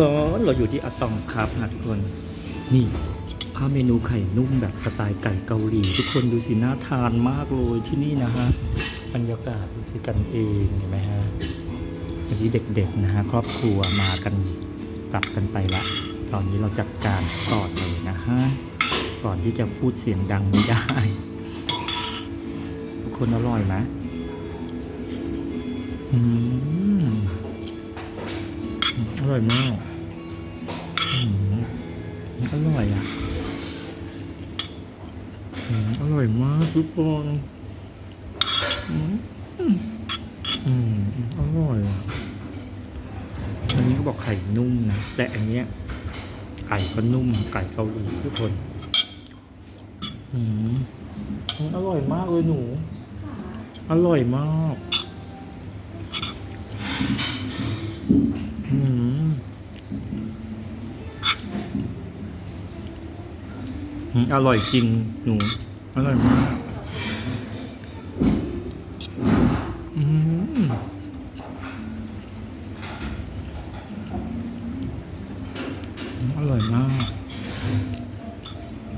ก็เราอยู่ที่อะตอมครับนะทุกคน นี่ข้าเมนูไข่นุ่มแบบสไตล์ไก่เกาหลี ทุกคนดูสิน่าทานมากเลยที่นี่นะฮะบรรยากาศดูสิกันเองเห็นไหมฮะวันนี้เด็กๆนะฮะครอบครัวมากันกลับกันไปละตอนนี้เราจัดการก่อนเลยนะฮะก่อนที่จะพูดเสียงดังไม่ได้ ทุกคนอร่อยไหมอืม อร่อยมากอืมอร่อยอะอืมอร่อยมากทุกคนอืมอืมอร่อยอะอันนี้ก็บอกไข่นุ่มนะ แต่อันเนี้ย ไก่ก็นุ่ม ไก่เกาหลีทุกคน อืมอร่อยมากเลยหนู อร่อยมาก อืมอร่อยจริงหนู อร่อยมากอร่อยมาก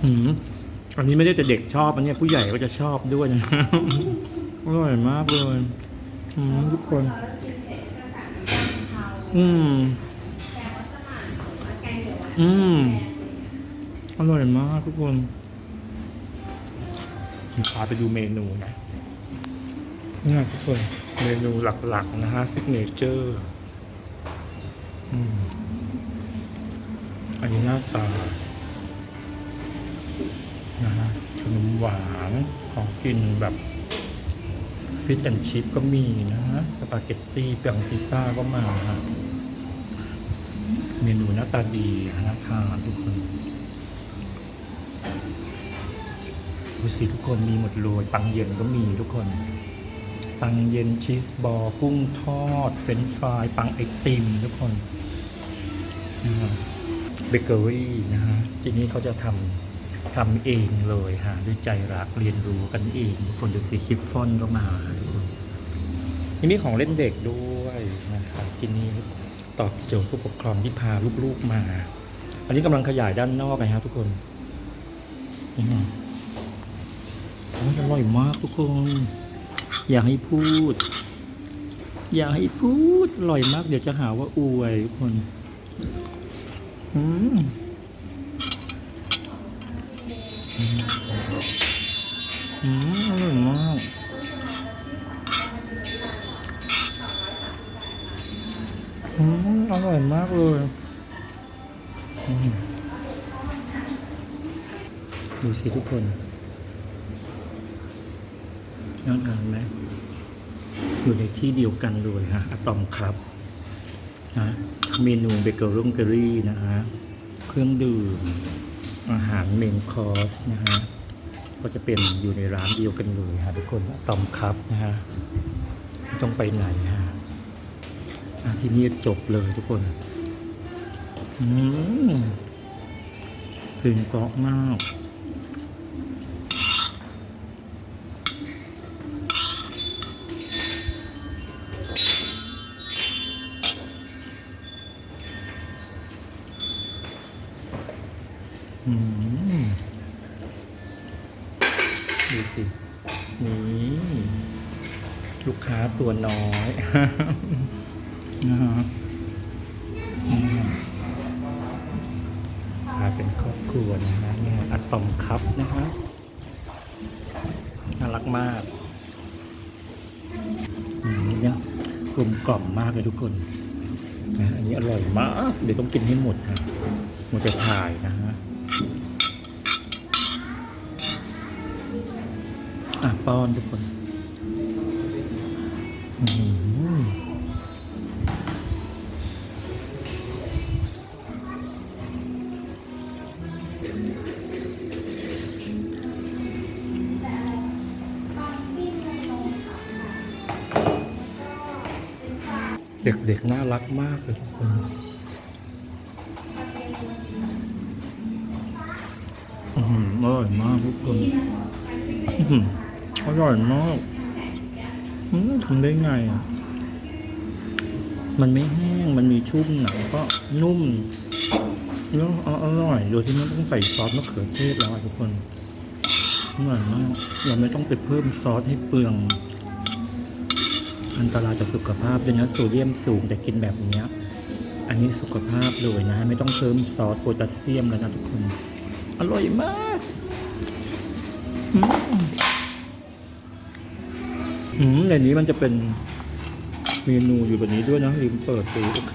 อืมอันนี้ไม่ได้แต่เด็กชอบ อันนี้ผู้ใหญ่ก็จะชอบด้วยนะ อร่อยมากเลย อืมทุกคน อืม อืม อร่อยมากทุกคนพาไปดูเมนูนะนี่ทุกคน เมนูหลักๆนะฮะซิกเนเจอร์อืมอันนี้หน้าตานะฮะขนมหวานของกินแบบฟิชแอนชิพก็มีนะฮะสปาเกตตี้เปียงพิซซ่าก็มาฮะ เมนูหน้าตาดีน่าทานทุกคนดูสิทุกคนมีหมดเลยปังเย็นก็มีทุกคน ปังเย็นชีสบอลกุ้งทอด เฟรนฟราย ปังไอติมทุกคนเบเกอรี่นะฮะที่นี่เขาจะทำทำเองเลยฮะด้วยใจรักเรียนรู้กันเองทุกคนดูสิชิฟฟ่อนก็มาทุกคนนี่มีของเล่นเด็กด้วยนะครับที่นี่ ตอบโจทย์ผู้ปกครองที่พาลูกๆมา อันนี้กำลังขยายด้านนอกไปฮะทุกคนนี่ฮะอร่อยมากทุกคน อยากให้พูด อยากให้พูด อร่อยมาก เดี๋ยวจะหาว่าอวยทุกคน อืม อืมอร่อยมากเลยดูสิทุกคนน่าทานไหมอยู่ในที่เดียวกันเลยฮะอะตอมครับนะเมนูเบเกอรี่เกอรี่นะฮะเครื่องดื่ม อาหารเมนคอร์สนะฮะก็จะเป็นอยู่ในร้านเดียวกันเลยฮะทุกคนอะตอมครับนะฮะไม่ต้องไปไหนฮะ ที่นี่จบเลยทุกคนอืมกลิ่นกรอบมากอืมดูสิ นี่ ลูกค้าตัวน้อย นะฮะอืมาเป็นครอบครัวนะฮะเนี่ยอะตอมคัพนะฮะน่ารักมากอืมเนี่ยกลมกล่อมมากเลยทุกคนนะอันนี้อร่อยมาก เดี๋ยวต้องกินให้หมดนะหมดจะถ่ายนะฮะอะป้อนทุกคน อื้อ เด็กๆน่ารักมากเลยทุกคนอร่อยมากทุกคนอื้อหือร่อยมากอืมทำได้ไง มันไม่แห้ง มันมีชุ่มหนังก็นุ่ม แล้วอร่อย โดยที่ไม่ต้องใส่ซอสมะเขือเทศแล้วทุกคนอร่อยมาก เราไม่ต้องไปเพิ่มซอสให้เปลือง อันตรายต่อสุขภาพด้วยนะโซเดียมสูงแต่กินแบบนี้อันนี้สุขภาพเลยนะ ไม่ต้องเพิ่มซอสโพแทสเซียมแล้วนะทุกคน อร่อยมากอืมอืมในนี้มันจะเป็นเมนูอยู่แบบนี้ด้วยนะลืมเปิดดูโอเค